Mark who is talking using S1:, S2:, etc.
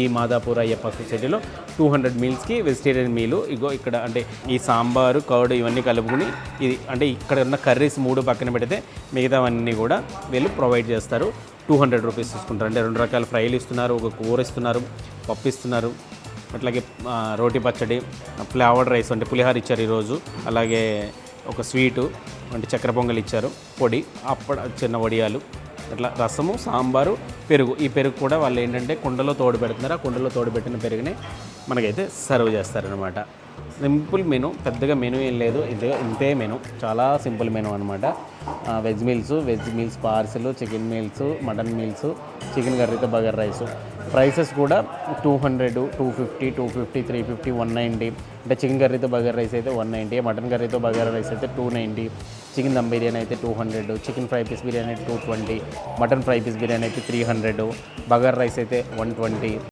S1: ఈ మాదాపూర్ అయ్యప్ప సొసైటీలో two hundred మీల్స్కి వెజిటేరియన్ మీలు ఇగో ఇక్కడ అంటే ఈ సాంబారు కర్డ్ ఇవన్నీ కలుపుకుని ఇది అంటే ఇక్కడ ఉన్న కర్రీస్ మూడు పక్కన పెడితే మిగతావన్నీ కూడా వీళ్ళు ప్రొవైడ్ చేస్తారు. టూ హండ్రెడ్ రూపీస్ తీసుకుంటారు. అంటే రెండు రకాల ఫ్రైలు ఇస్తున్నారు ఒక కూర ఇస్తున్నారు పప్పు ఇస్తున్నారు. అట్లాగే రోటి పచ్చడి ఫ్లేవర్డ్ రైస్ అంటే పులిహార ఇచ్చారు ఈరోజు అలాగే ఒక స్వీటు అంటే చక్కెర పొంగల్ ఇచ్చారు. పొడి అప్పడ చిన్న వడియాలు. ఇట్లా రసము సాంబారు పెరుగు. ఈ పెరుగు కూడా వాళ్ళు ఏంటంటే కుండలో తోడు పెడుతున్నారు. ఆ కుండలో తోడు పెట్టిన పెరుగుని మనకైతే సర్వ్ చేస్తారనమాట సింపుల్ మెను పెద్దగా మెను ఏం లేదు. ఇంతగా ఇంతే మెను. చాలా సింపుల్ మెను అనమాట veg meals veg meals parcel chicken meals mutton meals chicken కర్రీతో bagara rice. Prices కూడా two hundred two fifty two fifty three fifty one ninety. అంటే చికెన్ కర్రీతో బగర్ రైస్ అయితే వన్ నైంటీ. మటన్ కర్రీతో బగర్ రైస్ అయితే two ninety. Chicken dum biryani అయితే two hundred chicken fry piece biryani అయితే two twenty mutton fry piece biryani అయితే three hundred bagara rice అయితే one twenty.